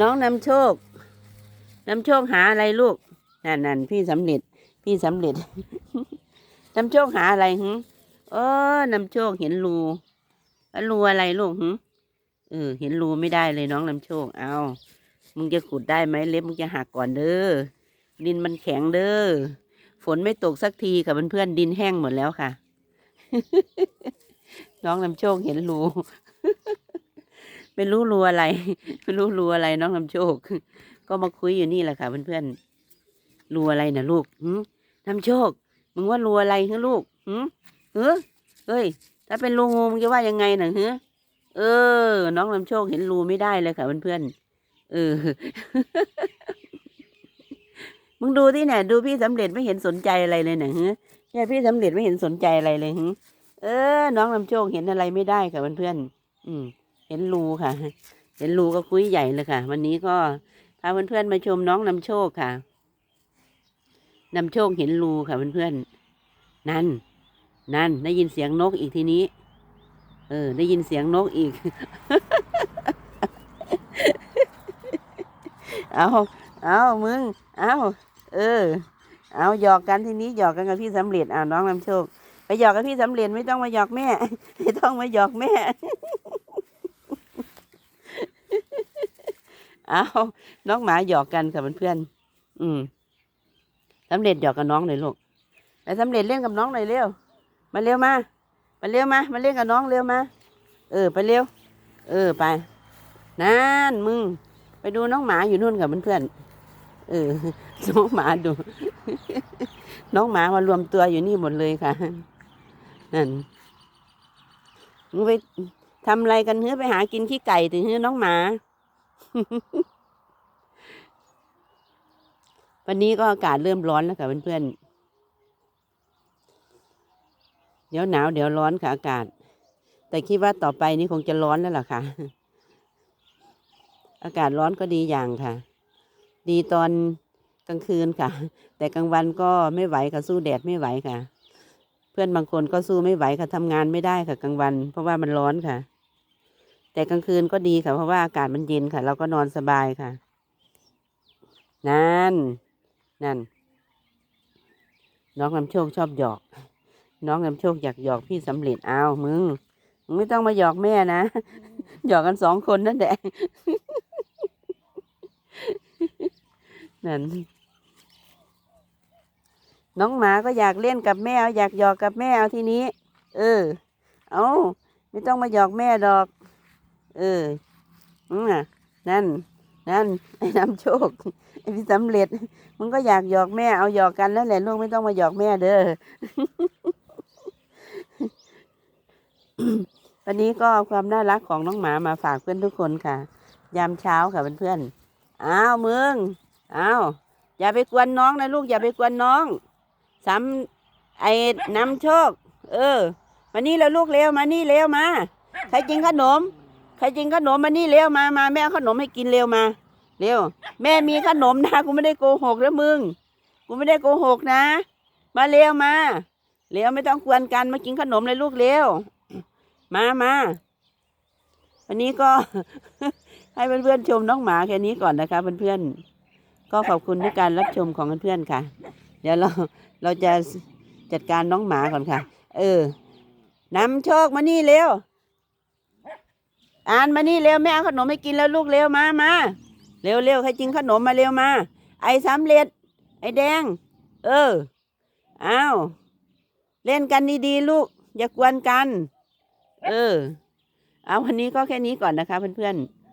น้องนำโชคนำโชคหาอะไรลูกนั่นนั่นพี่สำเร็จ พี่สำเร็จนำโชคหาอะไรหึเออนำโชคเห็นรูแล้วรูอะไรลูกหึเออ เห็นรูไม่ได้เลยน้องนำโชค เอามึงจะขุดได้ไหมเล็บมึงจะหักก่อนเด้อดินมันแข็งเด้อฝนไม่ตกสักทีค่ะเพื่อนๆดินแห้งหมดแล้วค่ะ น้องนำโชคเห็นรู ไม่รู้รูอะไร ไม่รู้รูอะไรน้องนำโชค ก็มาคุยอยู่นี่แหละค่ะเพื่อนๆรูอะไรนะลูกหืมนำโชค มึงว่ารูอะไรฮะลูกหืมเออเฮ้ย ถ้าเป็นรูงูมึงจะว่ายังไงน่ะฮะเออ น้องนำโชคเห็นรูไม่ได้เลยค่ะเพื่อนๆเออ มึงดูที่เนี่ยดูพี่สำเร็จไม่เห็นสนใจอะไรเลยเนี่ยฮะเนี่ยพี่สำเร็จไม่เห็นสนใจอะไรเลยฮะเออ น้องนำโชคเห็นอะไรไม่ได้ค่ะเพื่อนๆอืม เห็นรูค่ะ เห็นรูก็คุยใหญ่เลยค่ะ วันนี้ก็พาเพื่อนๆมาชมน้องนำโชคค่ะนำโชคเห็นรูค่ะเพื่อนๆนั่น นั่นได้ยินเสียงนกอีกทีนี้ เออ ได้ยินเสียงนกอีก เอาเอามึง เอาเออ เอาหยอกกันทีนี้หยอกกันกับพี่สำเร็จอ่าน้องนำโชค ไปหยอกกับพี่สำเร็จไม่ต้องมาหยอกแม่ ไม่ต้องมาหยอกแม่ เอาน้องหมาหยอกกันค่ะเพื่อนๆอืมสำเร็จหยอกกับน้องหน่อยลูกไปสำเร็จเล่นกับน้องหน่อยเร็ว มาเร็วมา มาเร็วมา มาเล่นกับน้องเร็วมา เออ ไปเร็ว เออไป นั่นมึง ไปดูน้องหมาอยู่นู่นกับเพื่อนๆ เออ น้องหมาดู น้องหมามารวมตัวอยู่นี่หมดเลยค่ะ นั่น มึงไปทำอะไรกันเฮ้อไปหากินขี้ไก่ถึงเฮ้อน้องหมา วันนี้ก็อากาศเริ่มร้อนแล้วค่ะเพื่อนๆ เดี๋ยวหนาวเดี๋ยวร้อนค่ะอากาศ แต่คิดว่าต่อไปนี้คงจะร้อนแล้วล่ะค่ะ อากาศร้อนก็ดีอย่างค่ะ ดีตอนกลางคืนค่ะ แต่กลางวันก็ไม่ไหวค่ะสู้แดดไม่ไหวค่ะ เพื่อนบางคนก็สู้ไม่ไหวค่ะทำงานไม่ได้ค่ะกลางวัน เพราะว่ามันร้อนค่ะ แต่กลางคืนก็ดีค่ะ เพราะว่าอากาศมันเย็นค่ะ เราก็นอนสบายค่ะ นั่น นั่น น้องนำโชคชอบหยอก น้องนำโชคอยากหยอกพี่สำเร็จเอามึงมึงไม่ต้องมาหยอกแม่นะ หยอกกันสองคนนั่นแหละ นั่น น้องหมาก็อยากเล่นกับแม่เอาอยากหยอกกับแม่เอาทีนี้ เออ เอาไม่ต้องมาหยอกแม่ดอก เออน่ะ นั่น นั่น ไอ้น้ำโชค ไอ้พี่สำเร็จ มึงก็อยากหยอกแม่ เอาหยอกกันแล้วแหละลูกไม่ต้องมาหยอกแม่เด้อ วันนี้ก็ความน่ารักของน้องหมามาฝากเพื่อนทุกคนค่ะ ยามเช้าค่ะเพื่อนๆ อ้าวมึง อ้าว อย่าไปกวนน้องนะลูกอย่าไปกวนน้องซ้ำไอ้น้ำโชค เออ มานี่แล้วลูกเร็วมานี่เร็วมา ใครกินขนม รกินขนมมานี่เร็วมามาแม่ขนมให้กินเร็วมาเร็วแม่มีขนมนะกูไม่ได้โกหกแล้วมึงกูไม่ได้โกหกนะ มาเร็วมาเร็วไม่ต้องกวนกันมากินขนมเลยลูกเร็วมามาวันนี้ก็ให้เพื่อนๆชมน้องหมาแค่นี้ก่อนนะคะเพื่อนๆก็ขอบคุณในการรับชมของเพื่อนๆค่ะ เดี๋ยวเราเราจะจัดการน้องหมาก่อนค่ะ เออนำโชคมานี่เร็ว อ่านมานี่เร็วแม่เอาขนมให้กินแล้วลูกเร็วมามาเร็วเร็วใครกิงขนมมาเร็วมา ไอ้สำเร็จ ไอ้แดง เอออ้าวเล่นกันดีๆลูก อย่ากวนกัน เออ เอาวันนี้ก็แค่นี้ก่อนนะคะเพื่อนๆ